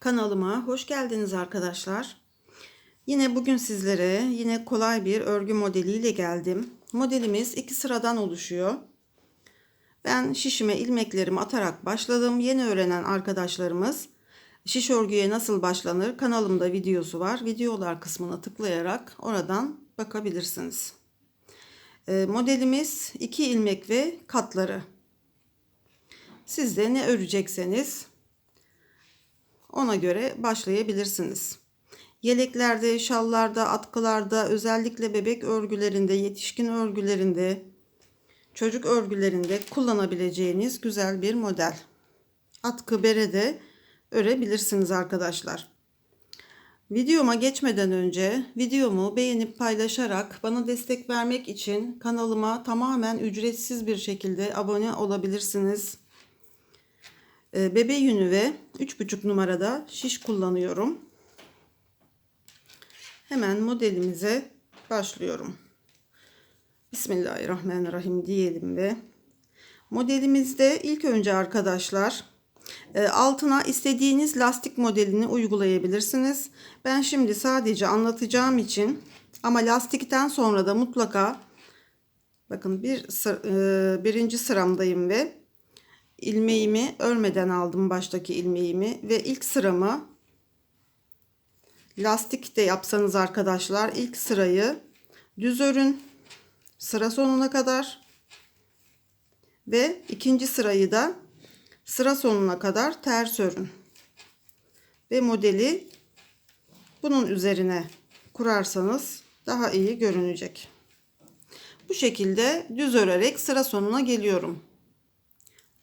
Kanalıma hoş geldiniz arkadaşlar. Yine bugün sizlere yine kolay bir örgü modeliyle geldim. Modelimiz iki sıradan oluşuyor. Ben şişime ilmeklerimi atarak başladım. Yeni öğrenen arkadaşlarımız şiş örgüye nasıl başlanır kanalımda videosu var. Videolar kısmına tıklayarak oradan bakabilirsiniz. Ee, modelimiz iki ilmek ve katları. Siz de ne örecekseniz ona göre başlayabilirsiniz. Yeleklerde, şallarda, atkılarda, özellikle bebek örgülerinde, yetişkin örgülerinde, çocuk örgülerinde kullanabileceğiniz güzel bir model. Atkı berede örebilirsiniz arkadaşlar. Videoma geçmeden önce videomu beğenip paylaşarak bana destek vermek için kanalıma tamamen ücretsiz bir şekilde abone olabilirsiniz. Ee, bebe yünü ve 3,5 numarada şiş kullanıyorum. Hemen modelimize başlıyorum. Bismillahirrahmanirrahim diyelim ve modelimizde ilk önce arkadaşlar e, altına istediğiniz lastik modelini uygulayabilirsiniz. Ben şimdi sadece anlatacağım için ama lastikten sonra da mutlaka bakın bir e, birinci sıramdayım ve ilmeğimi örmeden aldım baştaki ilmeğimi ve ilk sıramı lastik de yapsanız arkadaşlar ilk sırayı düz örün sıra sonuna kadar ve ikinci sırayı da sıra sonuna kadar ters örün ve modeli bunun üzerine kurarsanız daha iyi görünecek. Bu şekilde düz örerek sıra sonuna geliyorum.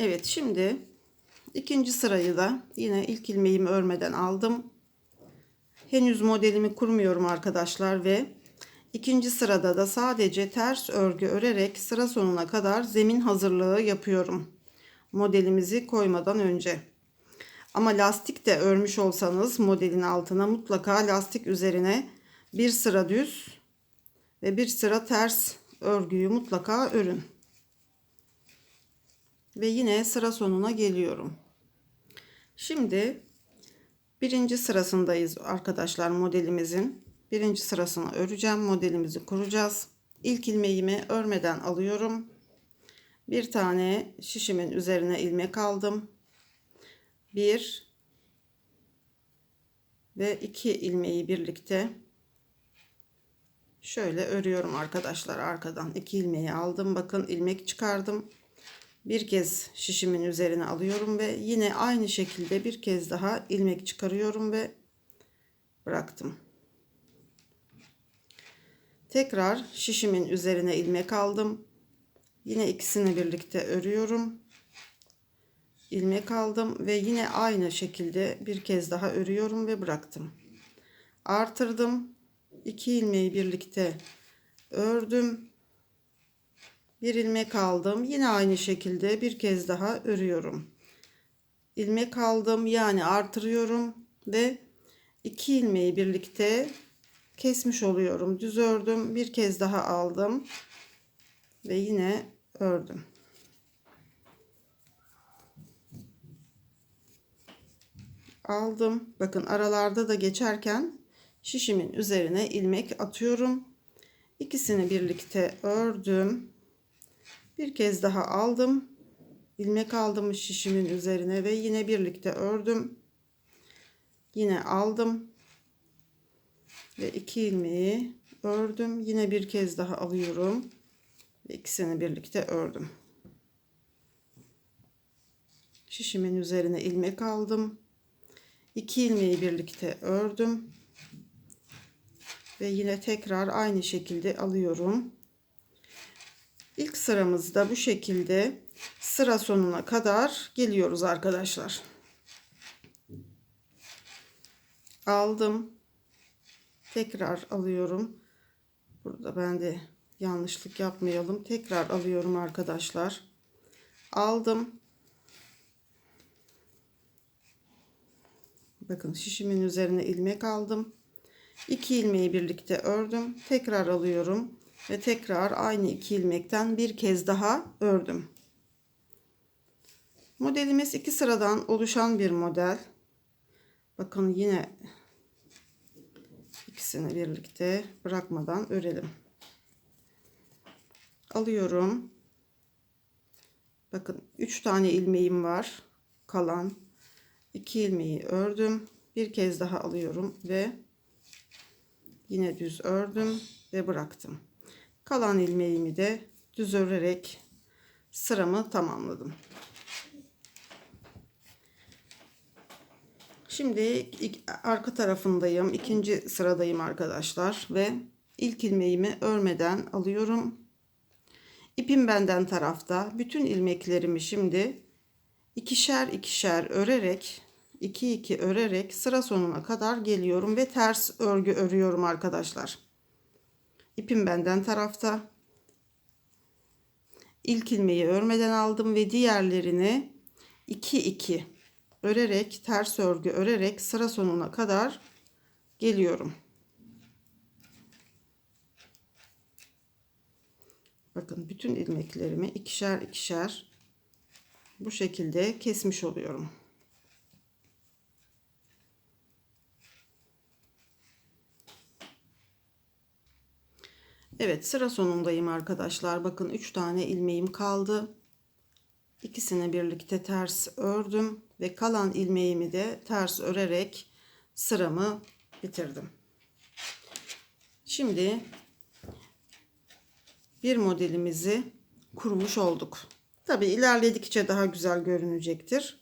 Evet şimdi ikinci sırayı da yine ilk ilmeğimi örmeden aldım. Henüz modelimi kurmuyorum arkadaşlar ve ikinci sırada da sadece ters örgü örerek sıra sonuna kadar zemin hazırlığı yapıyorum. Modelimizi koymadan önce. Ama lastik de örmüş olsanız modelin altına mutlaka lastik üzerine bir sıra düz ve bir sıra ters örgüyü mutlaka örün ve yine sıra sonuna geliyorum. Şimdi birinci sırasındayız arkadaşlar modelimizin. Birinci sırasını öreceğim. Modelimizi kuracağız. İlk ilmeğimi örmeden alıyorum. Bir tane şişimin üzerine ilmek aldım. Bir ve iki ilmeği birlikte şöyle örüyorum arkadaşlar arkadan. iki ilmeği aldım. Bakın ilmek çıkardım bir kez şişimin üzerine alıyorum ve yine aynı şekilde bir kez daha ilmek çıkarıyorum ve bıraktım. Tekrar şişimin üzerine ilmek aldım. Yine ikisini birlikte örüyorum. ilmek aldım ve yine aynı şekilde bir kez daha örüyorum ve bıraktım. Artırdım. 2 ilmeği birlikte ördüm bir ilmek aldım yine aynı şekilde bir kez daha örüyorum. İlmek aldım yani artırıyorum ve iki ilmeği birlikte kesmiş oluyorum. Düz ördüm bir kez daha aldım ve yine ördüm. Aldım. Bakın aralarda da geçerken şişimin üzerine ilmek atıyorum. İkisini birlikte ördüm bir kez daha aldım. İlmek aldım şişimin üzerine ve yine birlikte ördüm. Yine aldım. Ve iki ilmeği ördüm. Yine bir kez daha alıyorum. Ve ikisini birlikte ördüm. Şişimin üzerine ilmek aldım. İki ilmeği birlikte ördüm. Ve yine tekrar aynı şekilde alıyorum İlk sıramızda bu şekilde sıra sonuna kadar geliyoruz arkadaşlar. Aldım. Tekrar alıyorum. Burada ben de yanlışlık yapmayalım. Tekrar alıyorum arkadaşlar. Aldım. Bakın şişimin üzerine ilmek aldım. 2 ilmeği birlikte ördüm. Tekrar alıyorum ve tekrar aynı iki ilmekten bir kez daha ördüm. Modelimiz iki sıradan oluşan bir model. Bakın yine ikisini birlikte bırakmadan örelim. Alıyorum. Bakın 3 tane ilmeğim var. Kalan 2 ilmeği ördüm. Bir kez daha alıyorum ve yine düz ördüm ve bıraktım. Kalan ilmeğimi de düz örerek sıramı tamamladım. Şimdi arka tarafındayım. ikinci sıradayım arkadaşlar ve ilk ilmeğimi örmeden alıyorum. İpim benden tarafta. Bütün ilmeklerimi şimdi ikişer ikişer örerek 2 2 örerek sıra sonuna kadar geliyorum ve ters örgü örüyorum arkadaşlar. İpim benden tarafta. İlk ilmeği örmeden aldım ve diğerlerini 2 2 örerek ters örgü örerek sıra sonuna kadar geliyorum. Bakın bütün ilmeklerimi ikişer ikişer bu şekilde kesmiş oluyorum. Evet sıra sonundayım arkadaşlar. Bakın 3 tane ilmeğim kaldı. İkisini birlikte ters ördüm ve kalan ilmeğimi de ters örerek sıramı bitirdim. Şimdi bir modelimizi kurmuş olduk. Tabi ilerledikçe daha güzel görünecektir.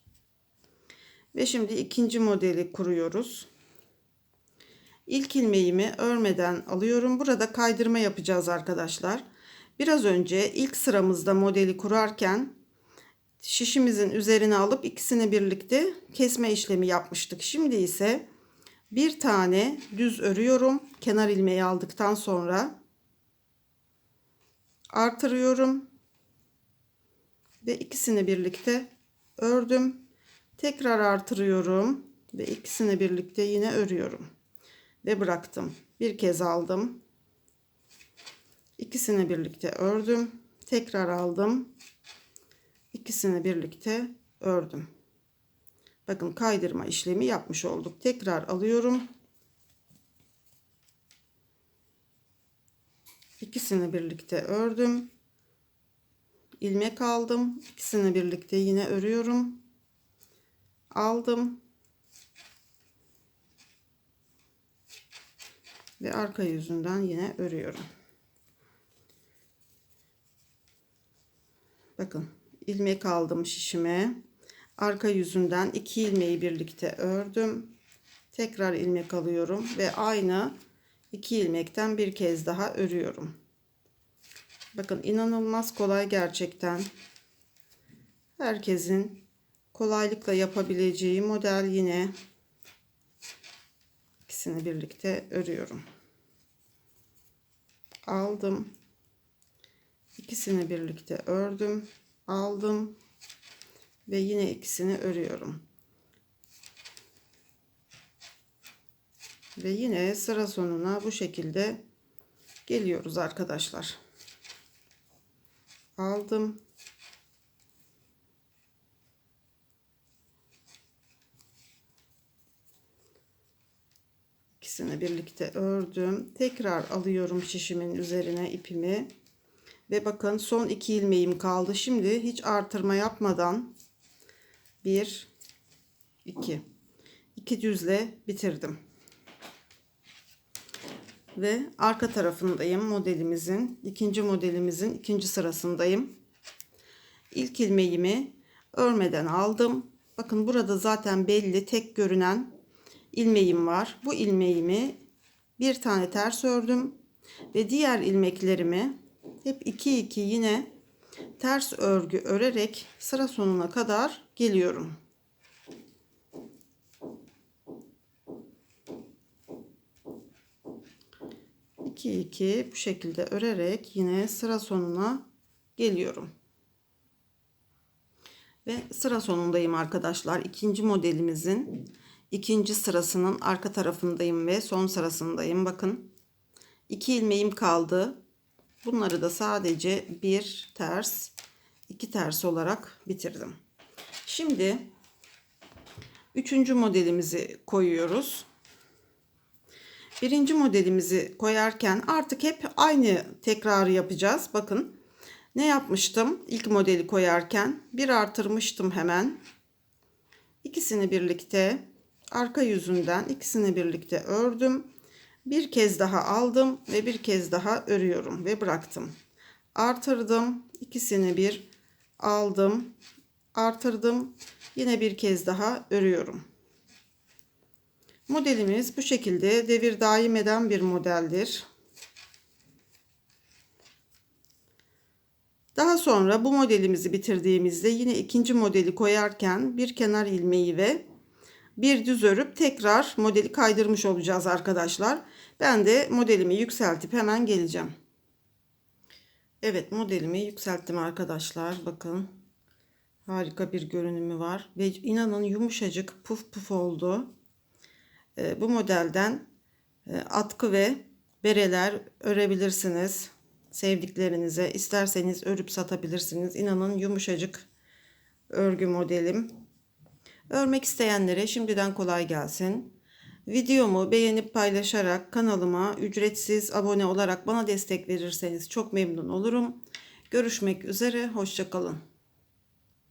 Ve şimdi ikinci modeli kuruyoruz. İlk ilmeğimi örmeden alıyorum. Burada kaydırma yapacağız arkadaşlar. Biraz önce ilk sıramızda modeli kurarken şişimizin üzerine alıp ikisini birlikte kesme işlemi yapmıştık. Şimdi ise bir tane düz örüyorum. Kenar ilmeği aldıktan sonra artırıyorum ve ikisini birlikte ördüm. Tekrar artırıyorum ve ikisini birlikte yine örüyorum ve bıraktım. Bir kez aldım. İkisini birlikte ördüm. Tekrar aldım. İkisini birlikte ördüm. Bakın kaydırma işlemi yapmış olduk. Tekrar alıyorum. İkisini birlikte ördüm. ilmek aldım. İkisini birlikte yine örüyorum. Aldım. Ve arka yüzünden yine örüyorum. Bakın ilmek aldım şişime. Arka yüzünden iki ilmeği birlikte ördüm. Tekrar ilmek alıyorum ve aynı iki ilmekten bir kez daha örüyorum. Bakın inanılmaz kolay gerçekten. Herkesin kolaylıkla yapabileceği model yine ikisini birlikte örüyorum. Aldım. İkisini birlikte ördüm. Aldım. Ve yine ikisini örüyorum. Ve yine sıra sonuna bu şekilde geliyoruz arkadaşlar. Aldım. İkisini birlikte ördüm. Tekrar alıyorum şişimin üzerine ipimi. Ve bakın son iki ilmeğim kaldı. Şimdi hiç artırma yapmadan bir, iki, iki düzle bitirdim. Ve arka tarafındayım modelimizin. ikinci modelimizin ikinci sırasındayım. İlk ilmeğimi örmeden aldım. Bakın burada zaten belli tek görünen ilmeğim var. Bu ilmeğimi bir tane ters ördüm ve diğer ilmeklerimi hep 2 2 yine ters örgü örerek sıra sonuna kadar geliyorum. İki iki bu şekilde örerek yine sıra sonuna geliyorum. Ve sıra sonundayım arkadaşlar. İkinci modelimizin ikinci sırasının arka tarafındayım ve son sırasındayım. Bakın iki ilmeğim kaldı. Bunları da sadece bir ters, iki ters olarak bitirdim. Şimdi üçüncü modelimizi koyuyoruz. Birinci modelimizi koyarken artık hep aynı tekrarı yapacağız. Bakın ne yapmıştım ilk modeli koyarken? Bir artırmıştım hemen. İkisini birlikte arka yüzünden ikisini birlikte ördüm. Bir kez daha aldım ve bir kez daha örüyorum ve bıraktım. Artırdım. ikisini bir aldım. Artırdım. Yine bir kez daha örüyorum. Modelimiz bu şekilde devir daim eden bir modeldir. Daha sonra bu modelimizi bitirdiğimizde yine ikinci modeli koyarken bir kenar ilmeği ve bir düz örüp tekrar modeli kaydırmış olacağız arkadaşlar. Ben de modelimi yükseltip hemen geleceğim. Evet modelimi yükselttim arkadaşlar. Bakın harika bir görünümü var ve inanın yumuşacık puf puf oldu. Ee, bu modelden e, atkı ve bereler örebilirsiniz. Sevdiklerinize isterseniz örüp satabilirsiniz. İnanın yumuşacık örgü modelim. Örmek isteyenlere şimdiden kolay gelsin. Videomu beğenip paylaşarak kanalıma ücretsiz abone olarak bana destek verirseniz çok memnun olurum. Görüşmek üzere, hoşçakalın.